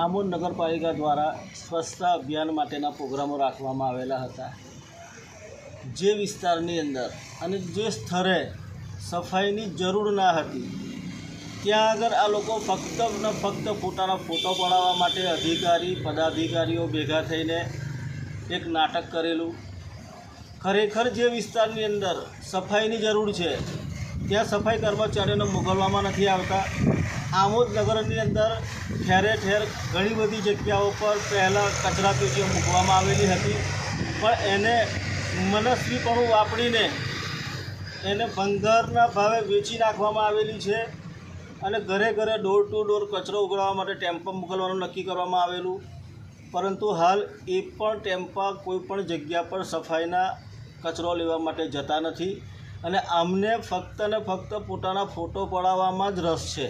આમોદ નગરપાલિકા દ્વારા સ્વચ્છતા અભિયાન માટેના પ્રોગ્રામો રાખવામાં આવેલા હતા. જે વિસ્તારની અંદર અને જે સ્થળે સફાઈની જરૂર ના હતી, ત્યાં આગળ આ લોકો ફક્ત ને ફક્ત પોતાના ફોટો પડાવવા માટે અધિકારી, પદાધિકારીઓ ભેગા થઈને એક નાટક કરેલું. ખરેખર જે વિસ્તારની અંદર સફાઈની જરૂર છે ત્યાં સફાઈ કર્મચારીઓને મોકલવામાં નથી આવતા. આમોદ નગરની અંદર ઠેરે ઠેર ઘણી બધી જગ્યાઓ પર પહેલાં કચરા પેટીઓ મૂકવામાં આવેલી હતી. પણ એને મનસ્વીપણું વાપરીને એને ભંગારના ભાવે વેચી નાખવામાં આવેલી છે અને ઘરે ઘરે ડોર ટુ ડોર કચરો ઉગાડવા માટે ટેમ્પો મોકલવાનું નક્કી કરવામાં આવેલું. પરંતુ હાલ એ પણ ટેમ્પા કોઈ પણ જગ્યા પર સફાઈના કચરો લેવા માટે જતા નથી. અને અમને ફક્ત ને ફક્ત પોતાના ફોટો પડાવવામાં જ રસ છે.